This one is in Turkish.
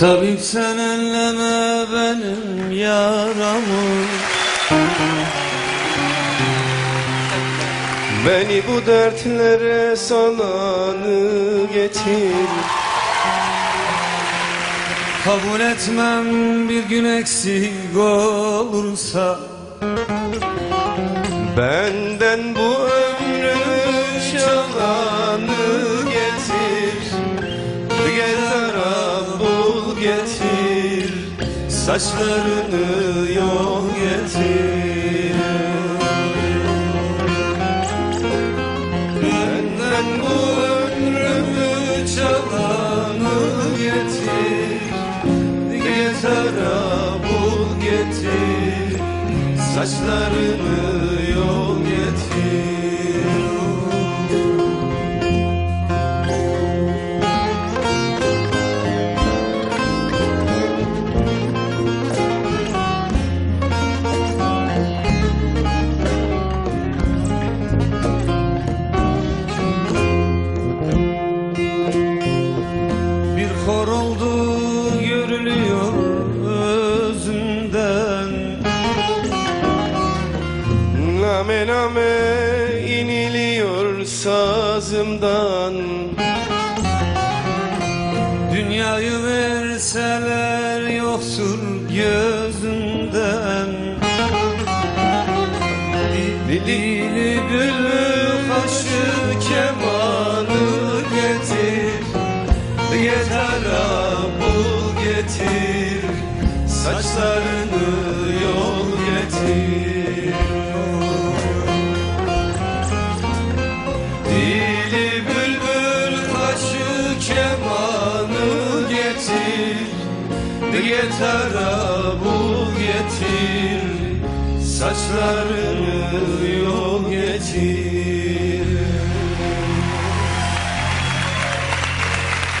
Tabip sen elleme benim yaramı. Beni bu dertlere salanı getir? Kabul etmem bir gün eksik olursa. Benden bu getir Saçlarını yol getir. Benden bu ömrümü çalanı getir. Getara bul getir. Saçlarını yol Hor oldu görülüyor özünden. Name name iniliyor sazımdan. Dünyayı verseler yoktur gözünden. Dili bülbül kaşı Yetara bul getir Saçlarını yol getir. Dili bülbül kaşı kemanı getir. Yetara bul getir Saçlarını yol getir